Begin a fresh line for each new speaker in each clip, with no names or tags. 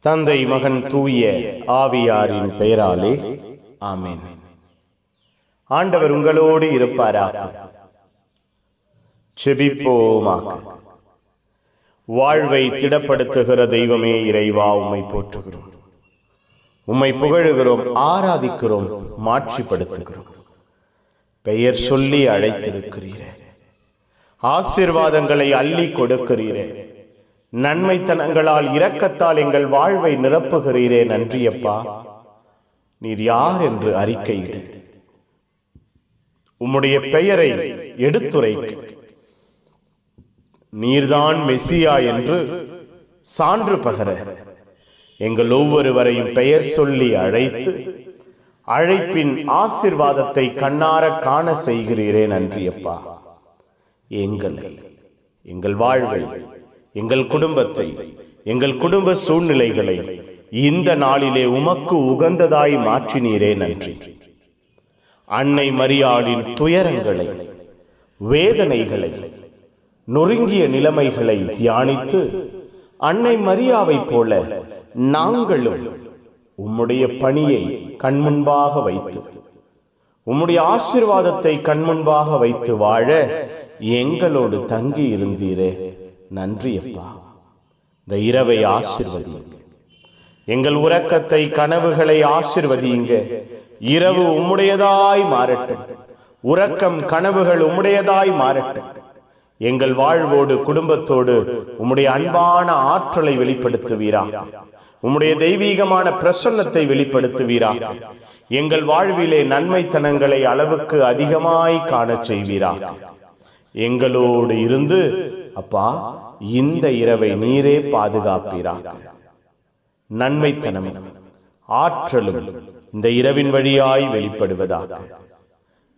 தந்தை மகன் தூய ஆவியாரின் பெயராலே. ஆமேன். ஆண்டவர் உங்களோடு இருப்பாராக. செபிப்போமாக. வாழ்வை திடப்படுத்துகிற தெய்வமே இறைவா உம்மை போற்றுகிறோம். உம்மை புகழுகிறோம் ஆராதிக்கிறோம் மாட்சிப்படுத்துகிறோம். பெயர் சொல்லி அழைத்திருக்கிறீரே. ஆசீர்வாதங்களை அள்ளி கொடுக்கிறீரே. நன்மைத்தனங்களால் இரக்கத்தால் எங்கள் வாழ்வை நிரப்புகிறீரே நன்றியப்பா. நீர் யார் என்று அறிக்கையிடு. உம்முடைய பெயரை எடுத்துரைக்க. நீர்தான் மெசியா என்று சான்று பகர. எங்கள் ஒவ்வொருவரையும் பெயர் சொல்லி அழைத்து அழைப்பின் ஆசிர்வாதத்தை கண்ணார காண செய்கிறீரே நன்றியப்பா. எங்களை எங்கள் வாழ்வை எங்கள் குடும்பத்தை எங்கள் குடும்ப சூழ்நிலைகளை இந்த நாளிலே உமக்கு உகந்ததாய் மாற்றினீரே நன்றி. அன்னை மரியாளின் துயரங்களை வேதனைகளை நொறுங்கிய நிலைமைகளை தியானித்து அன்னை மரியாவைப் போல நாங்களும் உம்முடைய பணியை கண்முன்பாக வைத்து உம்முடைய ஆசிர்வாதத்தை கண்முன்பாக வைத்து வாழ எங்களோடு தங்கி இருந்தீரே நன்றி அப்பா இந்த இரவை ஆசிர்வதிங்க எங்கள் உறக்கத்தை கனவுகளை ஆசிர்வதியுங்க. இரவு உம்முடையதாய் மாறட்டும். உறக்கம் கனவுகள் உம்முடையதாய் மாறட்டும். எங்கள் வாழ்வோடு குடும்பத்தோடு உம்முடைய அன்பான ஆற்றலை வெளிப்படுத்துவீரா. உம்முடைய தெய்வீகமான பிரசன்னத்தை வெளிப்படுத்துவீரா. எங்கள் வாழ்விலே நன்மைத்தனங்களை அளவுக்கு அதிகமாய் காண செய்வீரா. எங்களோடு இருந்து அப்பா இந்த இரவை நீரே பாதுகாப்பீராக நன்மைத்தனமும் ஆற்றலும் இந்த இரவின் வழியாய் வெளிப்படுவதாக.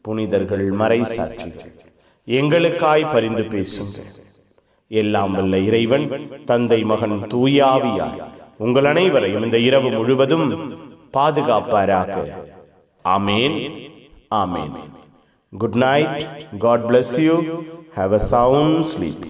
புனிதர்கள் மறை சாட்சிகள் எங்களுக்காய் பரிந்து பேசுங்கள். எல்லாம் வல்ல இறைவன் தந்தை மகன் தூயாவியார் உங்கள் அனைவரையும் இந்த இரவு முழுவதும் பாதுகாப்பாராக. Amen amen. Good night God bless you have a sound sleep